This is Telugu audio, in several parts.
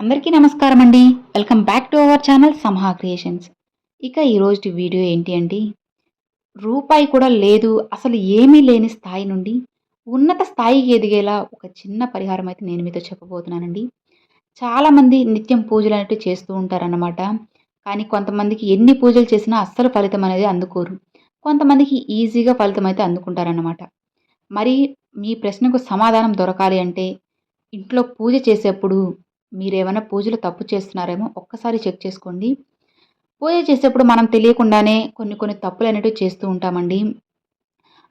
అందరికీ నమస్కారం అండి welcome back to our channel Samaha creations. ఇక ఈరోజు వీడియో ఏంటి అండి? రూపాయి కూడా లేదు అసలు ఏమీ లేని స్థాయి నుండి ఉన్నత స్థాయికి ఎదిగేలా ఒక చిన్న పరిహారం అయితే నేను మీతో చెప్పబోతున్నానండి. చాలామంది నిత్యం పూజలు అనేవి చేస్తూ ఉంటారన్నమాట. కానీ కొంతమందికి ఎన్ని పూజలు చేసినా అస్సలు ఫలితం అనేది అందుకోరు. కొంతమందికి ఈజీగా ఫలితం అయితే అందుకుంటారన్నమాట. మరి మీ ప్రశ్నకు సమాధానం దొరకాలి అంటే ఇంట్లో పూజ చేసేప్పుడు మీరేమైనా పూజలు తప్పు చేస్తున్నారేమో ఒక్కసారి చెక్ చేసుకోండి. పూజ చేసేప్పుడు మనం తెలియకుండానే కొన్ని కొన్ని తప్పులు అనేవి చేస్తూ ఉంటామండి.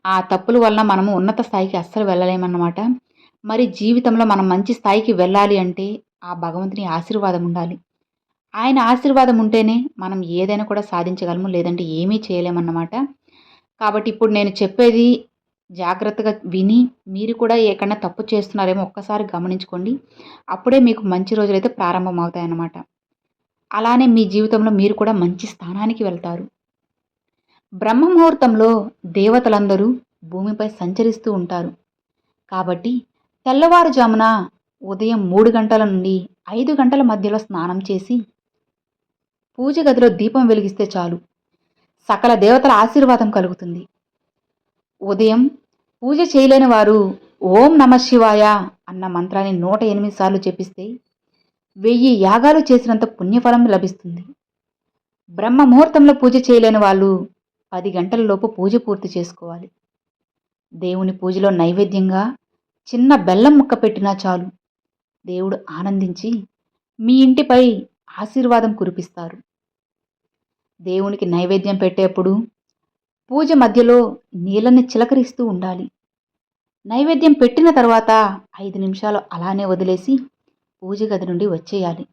ఆ తప్పుల వలన మనము ఉన్నత స్థాయికి అస్సలు వెళ్ళలేమన్నమాట. మరి జీవితంలో మనం మంచి స్థాయికి వెళ్ళాలి అంటే ఆ భగవంతుని ఆశీర్వాదం ఉండాలి. ఆయన ఆశీర్వాదం ఉంటేనే మనం ఏదైనా కూడా సాధించగలము లేదంటే ఏమీ చేయలేమన్నమాట. కాబట్టి ఇప్పుడు నేను చెప్పేది జాగ్రత్తగా విని మీరు కూడా ఎక్కడన్నా తప్పు చేస్తున్నారేమో ఒక్కసారి గమనించుకోండి. అప్పుడే మీకు మంచి రోజులైతే ప్రారంభమవుతాయన్నమాట. అలానే మీ జీవితంలో మీరు కూడా మంచి స్థానానికి వెళ్తారు. బ్రహ్మ ముహూర్తంలో దేవతలందరూ భూమిపై సంచరిస్తూ ఉంటారు. కాబట్టి తెల్లవారుజామున ఉదయం మూడు గంటల నుండి ఐదు గంటల మధ్యలో స్నానం చేసి పూజ గదిలో దీపం వెలిగిస్తే చాలు. సకల దేవతల ఆశీర్వాదం కలుగుతుంది. ఉదయం పూజ చేయలేని వారు ఓం నమ శివాయ అన్న మంత్రాన్ని నూట ఎనిమిది సార్లు జపిస్తే వెయ్యి యాగాలు చేసినంత పుణ్యఫలం లభిస్తుంది. బ్రహ్మ ముహూర్తంలో పూజ చేయలేని వాళ్ళు పది గంటల లోపు పూజ పూర్తి చేసుకోవాలి. దేవుని పూజలో నైవేద్యంగా చిన్న బెల్లం ముక్క పెట్టినా చాలు. దేవుడు ఆనందించి మీ ఇంటిపై ఆశీర్వాదం కురిపిస్తారు. దేవునికి నైవేద్యం పెట్టేప్పుడు పూజ మధ్యలో నీళ్ళని చిలకరిస్తూ ఉండాలి. నైవేద్యం పెట్టిన తర్వాత ఐదు నిమిషాలు అలానే వదిలేసి పూజ గది నుండి వచ్చేయాలి.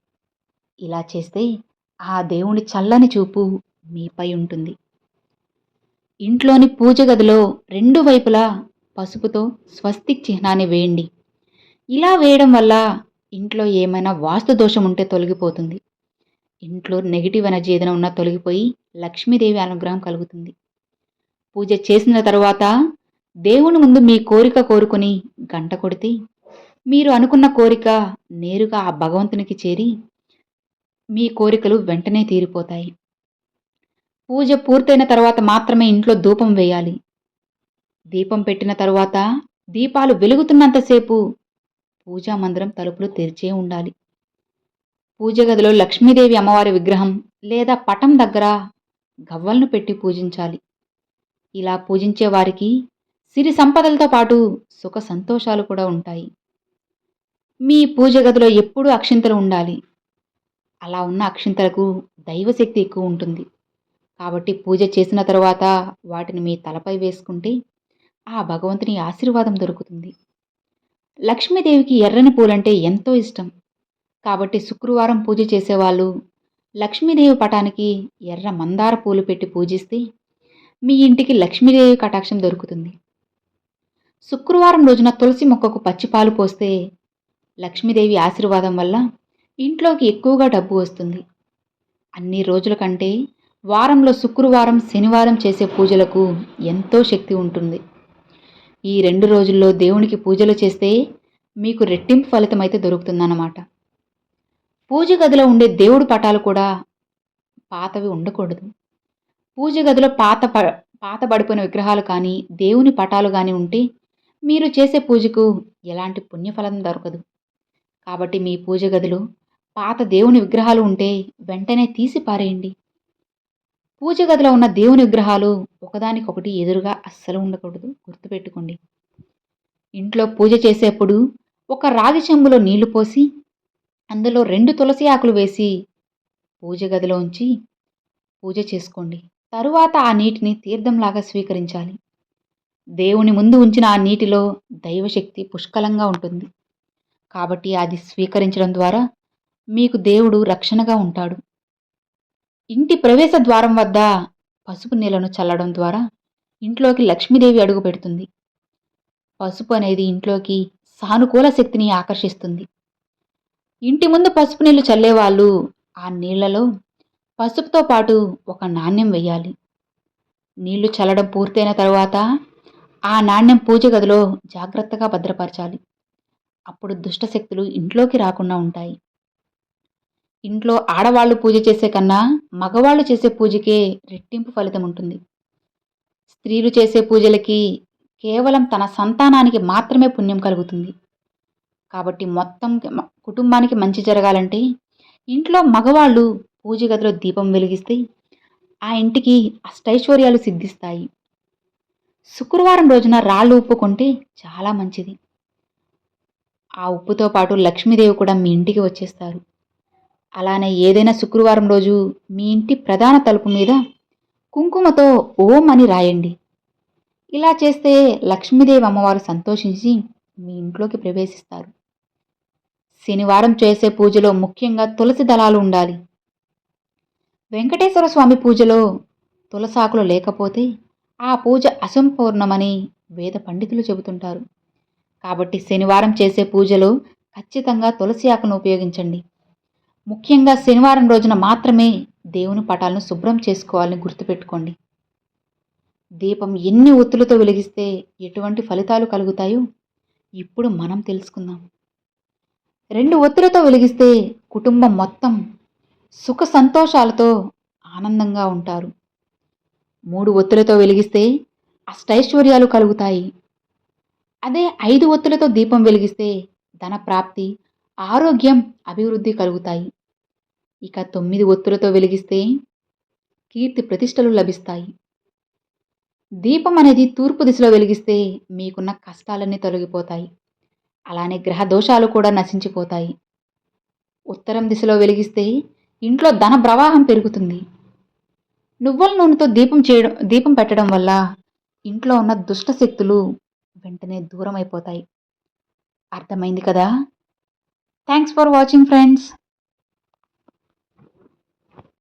ఇలా చేస్తే ఆ దేవుని చల్లని చూపు మీపై ఉంటుంది. ఇంట్లోని పూజ గదిలో రెండు వైపులా పసుపుతో స్వస్తిక్ చిహ్నాన్ని వేయండి. ఇలా వేయడం వల్ల ఇంట్లో ఏమైనా వాస్తు దోషం ఉంటే తొలగిపోతుంది. ఇంట్లో నెగిటివ్ ఎనర్జీ ఏదైనా ఉన్నా తొలగిపోయి లక్ష్మీదేవి అనుగ్రహం కలుగుతుంది. పూజ చేసిన తరువాత దేవుని ముందు మీ కోరిక కోరుకుని గంట కొడితే మీరు అనుకున్న కోరిక నేరుగా ఆ భగవంతునికి చేరి మీ కోరికలు వెంటనే తీరిపోతాయి. పూజ పూర్తయిన తర్వాత మాత్రమే ఇంట్లో ధూపం వేయాలి. దీపం పెట్టిన తరువాత దీపాలు వెలుగుతున్నంతసేపు పూజా మందిరం తలుపులు తెరిచే ఉండాలి. పూజ గదిలో లక్ష్మీదేవి అమ్మవారి విగ్రహం లేదా పటం దగ్గర గవ్వలను పెట్టి పూజించాలి. ఇలా పూజించే వారికి సిరి సంపదలతో పాటు సుఖ సంతోషాలు కూడా ఉంటాయి. మీ పూజ గదిలో ఎప్పుడూ అక్షింతలు ఉండాలి. అలా ఉన్న అక్షింతలకు దైవశక్తి ఎక్కువ ఉంటుంది. కాబట్టి పూజ చేసిన తర్వాత వాటిని మీ తలపై వేసుకుంటే ఆ భగవంతుని ఆశీర్వాదం దొరుకుతుంది. లక్ష్మీదేవికి ఎర్రని పూలంటే ఎంతో ఇష్టం. కాబట్టి శుక్రవారం పూజ చేసేవాళ్ళు లక్ష్మీదేవి పటానికి ఎర్ర మందార పూలు పెట్టి పూజిస్తే మీ ఇంటికి లక్ష్మీదేవి కటాక్షం దొరుకుతుంది. శుక్రవారం రోజున తులసి మొక్కకు పచ్చిపాలు పోస్తే లక్ష్మీదేవి ఆశీర్వాదం వల్ల ఇంట్లోకి ఎక్కువగా డబ్బు వస్తుంది. అన్ని రోజుల కంటే వారంలో శుక్రవారం శనివారం చేసే పూజలకు ఎంతో శక్తి ఉంటుంది. ఈ రెండు రోజుల్లో దేవునికి పూజలు చేస్తే మీకు రెట్టింపు ఫలితం అయితే దొరుకుతుందన్నమాట. పూజ గదిలో ఉండే దేవుడి పటాలు కూడా పాతవి ఉండకూడదు. పూజ గదిలో పాత ప పాత పడిపోయిన విగ్రహాలు కానీ దేవుని పటాలు కానీ ఉంటే మీరు చేసే పూజకు ఎలాంటి పుణ్యఫలం దొరకదు. కాబట్టి మీ పూజ గదిలో పాత దేవుని విగ్రహాలు ఉంటే వెంటనే తీసి పారేయండి. పూజ గదిలో ఉన్న దేవుని విగ్రహాలు ఒకదానికొకటి ఎదురుగా అస్సలు ఉండకూడదు. గుర్తుపెట్టుకోండి. ఇంట్లో పూజ చేసేప్పుడు ఒక రాగి చెంబులో నీళ్ళు పోసి అందులో రెండు తులసి ఆకులు వేసి పూజ గదిలో ఉంచి పూజ చేసుకోండి. తరువాత ఆ నీటిని తీర్థంలాగా స్వీకరించాలి. దేవుని ముందు ఉంచిన ఆ నీటిలో దైవశక్తి పుష్కలంగా ఉంటుంది. కాబట్టి అది స్వీకరించడం ద్వారా మీకు దేవుడు రక్షణగా ఉంటాడు. ఇంటి ప్రవేశ ద్వారం వద్ద పసుపు నీళ్ళను చల్లడం ద్వారా ఇంట్లోకి లక్ష్మీదేవి అడుగు పెడుతుంది. పసుపు అనేది ఇంట్లోకి సానుకూల శక్తిని ఆకర్షిస్తుంది. ఇంటి ముందు పసుపు నీళ్ళు చల్లేవాళ్ళు ఆ నీళ్ళలో పసుపుతో పాటు ఒక నాణ్యం వేయాలి నీళ్ళు చల్లడం పూర్తయిన తరువాత ఆ నాణ్యం పూజ గదిలో జాగ్రత్తగా భద్రపరచాలి. అప్పుడు దుష్టశక్తులు ఇంట్లోకి రాకుండా ఉంటాయి. ఇంట్లో ఆడవాళ్ళు పూజ చేసే కన్నా మగవాళ్ళు చేసే పూజకే రెట్టింపు ఫలితం ఉంటుంది. స్త్రీలు చేసే పూజలకి కేవలం తన సంతానానికి మాత్రమే పుణ్యం కలుగుతుంది. కాబట్టి మొత్తం కుటుంబానికి మంచి జరగాలంటే ఇంట్లో మగవాళ్ళు పూజ గదిలో దీపం వెలిగిస్తే ఆ ఇంటికి అష్టైశ్వర్యాలు సిద్ధిస్తాయి. శుక్రవారం రోజున రాళ్ళు ఉప్పు కొంటే చాలా మంచిది. ఆ ఉప్పుతో పాటు లక్ష్మీదేవి కూడా మీ ఇంటికి వచ్చేస్తారు. అలానే ఏదైనా శుక్రవారం రోజు మీ ఇంటి ప్రధాన తలుపు మీద కుంకుమతో ఓం అని రాయండి. ఇలా చేస్తే లక్ష్మీదేవి అమ్మవారు సంతోషించి మీ ఇంట్లోకి ప్రవేశిస్తారు. శనివారం చేసే పూజలో ముఖ్యంగా తులసి దళాలు ఉండాలి. వెంకటేశ్వర స్వామి పూజలో తులసాకులు లేకపోతే ఆ పూజ అసంపూర్ణమని వేద పండితులు చెబుతుంటారు. కాబట్టి శనివారం చేసే పూజలో ఖచ్చితంగా తులసి ఆకును ఉపయోగించండి. ముఖ్యంగా శనివారం రోజున మాత్రమే దేవుని పటాలను శుభ్రం చేసుకోవాలని గుర్తుపెట్టుకోండి. దీపం ఎన్ని ఒత్తులతో వెలిగిస్తే ఎటువంటి ఫలితాలు కలుగుతాయో ఇప్పుడు మనం తెలుసుకుందాం. రెండు ఒత్తులతో వెలిగిస్తే కుటుంబం మొత్తం సుఖ సంతోషాలతో ఆనందంగా ఉంటారు. మూడు ఒత్తులతో వెలిగిస్తే అష్టైశ్వర్యాలు కలుగుతాయి. అదే ఐదు ఒత్తులతో దీపం వెలిగిస్తే ధన ప్రాప్తి ఆరోగ్యం అభివృద్ధి కలుగుతాయి. ఇక తొమ్మిది ఒత్తులతో వెలిగిస్తే కీర్తి ప్రతిష్టలు లభిస్తాయి. దీపం అనేది తూర్పు దిశలో వెలిగిస్తే మీకున్న కష్టాలన్నీ తొలగిపోతాయి. అలానే గ్రహ దోషాలు కూడా నశించిపోతాయి. ఉత్తరం దిశలో వెలిగిస్తే ఇంట్లో ధన ప్రవాహం పెరుగుతుంది. నువ్వుల నూనెతో దీపం చేయడం దీపం పెట్టడం వల్ల ఇంట్లో ఉన్న దుష్ట శక్తులు వెంటనే దూరం అయిపోతాయి అర్థమైంది కదా? Thanks for watching friends